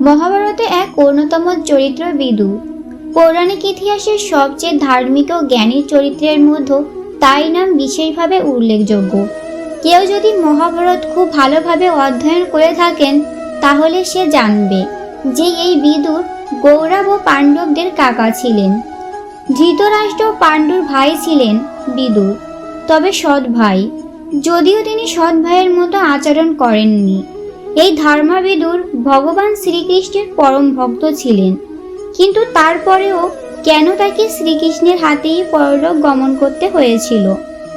মহাভারতে এক অন্যতম চরিত্র বিদু। পৌরাণিক ইতিহাসের সবচেয়ে ধার্মিক ও জ্ঞানী চরিত্রের মধ্যে তাই নাম বিশেষভাবে উল্লেখযোগ্য। কেউ যদি মহাভারত খুব ভালোভাবে অধ্যয়ন করে থাকেন, তাহলে সে জানবে যে এই বিদুর গৌরব ও পাণ্ডবদের কাকা ছিলেন। ধৃতরাষ্ট্র পাণ্ডুর ভাই ছিলেন বিদুর তবে সৎ ভাই। যদিও তিনি সৎ ভাইয়ের মতো আচরণ করেননি। এই ধর্মাবিদুর ভগবান শ্রীকৃষ্ণের পরম ভক্ত ছিলেন। কিন্তু তারপরেও কেন তাকে শ্রীকৃষ্ণের হাতেই পরলোক গমন করতে হয়েছিল,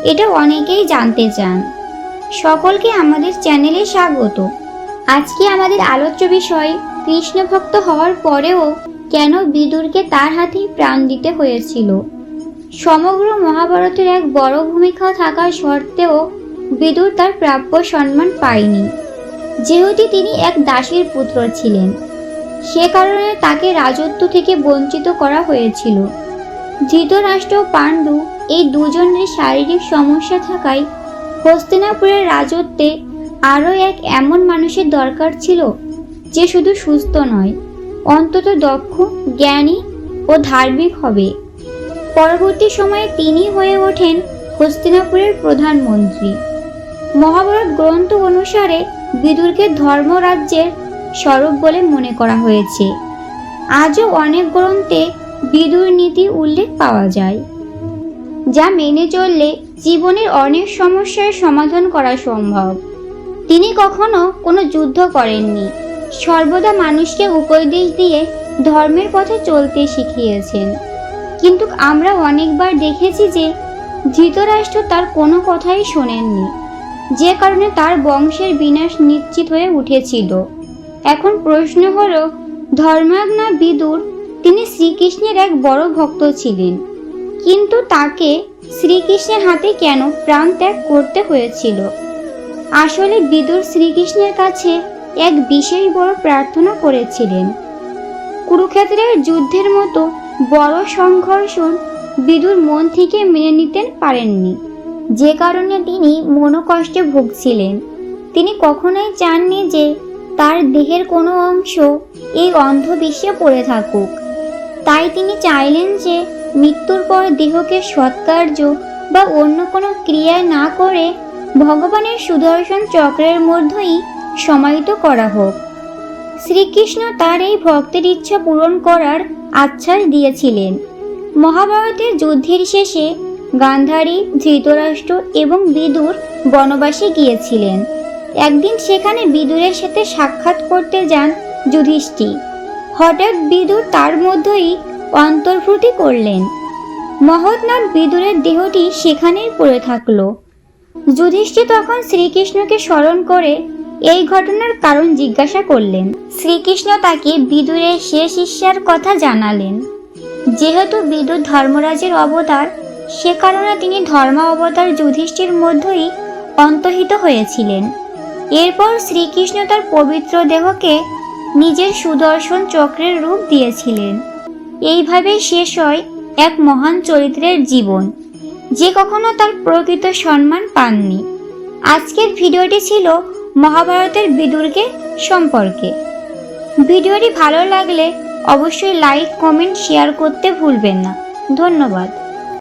এটা অনেকেই জানতে চান। সকলকে আমাদের চ্যানেলে স্বাগত। আজকে আমাদের আলোচ্য বিষয় কৃষ্ণ ভক্ত হওয়ার পরেও কেন বিদুরকে তার হাতেই প্রাণ দিতে হয়েছিল? সমগ্র মহাভারতের এক বড় ভূমিকা থাকা সত্ত্বেও বিদুর তার প্রাপ্য সম্মান পায়নি। যেহেতু তিনি এক দাসীর পুত্র ছিলেন, সে কারণে তাকে রাজত্ব থেকে বঞ্চিত করা হয়েছিল। ধৃতরাষ্ট্র পাণ্ডু এই দুজনের শারীরিক সমস্যা থাকায় হস্তিনাপুরের রাজত্বে আরও এক এমন মানুষের দরকার ছিল যে শুধু সুস্থ নয়, অন্তত দক্ষ, জ্ঞানী ও ধার্মিক হবে। পরবর্তী সময়ে তিনি হয়ে ওঠেন হস্তিনাপুরের প্রধানমন্ত্রী। মহাভারত গ্রন্থ অনুসারে বিদুরকে ধর্মরাজ্যের স্বরূপ বলে মনে করা হয়েছে। আজও অনেক গ্রন্থে বিদুর নীতি উল্লেখ পাওয়া যায়, যা মেনে চললে জীবনের অনেক সমস্যার সমাধান করা সম্ভব। তিনি কখনো কোনো যুদ্ধ করেননি, সর্বদা মানুষকে উপদেশ দিয়ে ধর্মের পথে চলতে শিখিয়েছেন। কিন্তু আমরা অনেকবার দেখেছি যে ধৃতরাষ্ট্র তার কোনো কথাই শোনেননি। যে কারণে তার বংশের বিনাশ নিশ্চিত হয়ে উঠেছিল। এখন প্রশ্ন হলো ধর্মাজ্ঞা বিদুর, তিনি শ্রীকৃষ্ণের এক বড় ভক্ত ছিলেন। কিন্তু তাকে শ্রীকৃষ্ণের হাতে কেন প্রাণ ত্যাগ করতে হয়েছিল? আসলে বিদুর শ্রীকৃষ্ণের কাছে এক বিশেষ বড় প্রার্থনা করেছিলেন। কুরুক্ষেত্রের যুদ্ধের মতো বড় সংঘর্ষণ বিদুর মন থেকে মেনে নিতে পারেননি। যে কারণে তিনি মনোকষ্টে ভুগছিলেন। তিনি কখনোই চাননি যে তার দেহের কোনো অংশ এই অন্ধবিশ্বে পড়ে থাকুক। তাই তিনি চাইলেন যে মৃত্যুর পর দেহকে সৎকার্য বা অন্য কোনো ক্রিয়া না করে ভগবানের সুদর্শন চক্রের মধ্যেই সমাহিত করা হোক। শ্রীকৃষ্ণ তার এই ভক্তের ইচ্ছা পূরণ করার আশ্বাস দিয়েছিলেন। মহাভারতের যুদ্ধের শেষে গান্ধারী, ধৃতরাষ্ট্র এবং বিদুর বনবাসে গিয়েছিলেন। একদিন সেখানে বিদুরের সাথে সাক্ষাৎ করতে যান যুধিষ্ঠির। হঠাৎ বিদুর তার মধ্যেই অন্তর্ভূতি করলেন। মহৎনাথ বিদুরের দেহটি সেখানেই পড়ে থাকল। যুধিষ্ঠির তখন শ্রীকৃষ্ণকে স্মরণ করে এই ঘটনার কারণ জিজ্ঞাসা করলেন। শ্রীকৃষ্ণ তাকে বিদুরের শেষ ইচ্ছার কথা জানালেন। যেহেতু বিদুর ধর্মরাজের অবতার সে কারণে তিনি ধর্ম অবতার যুধিষ্ঠির মধ্যেই অন্তহিত হয়েছিলেন। এরপর শ্রীকৃষ্ণ তার পবিত্র দেহকে নিজের সুদর্শন চক্রের রূপ দিয়েছিলেন। এইভাবে শেষ হয় এক মহান চরিত্রের জীবন। যে কখনো তার প্রকৃত সম্মান পাননি। আজকের ভিডিওটি ছিল মহাভারতের বিদুরকে সম্পর্কে। ভিডিওটি ভালো লাগলে অবশ্যই লাইক, কমেন্ট, শেয়ার করতে ভুলবেন না। ধন্যবাদ।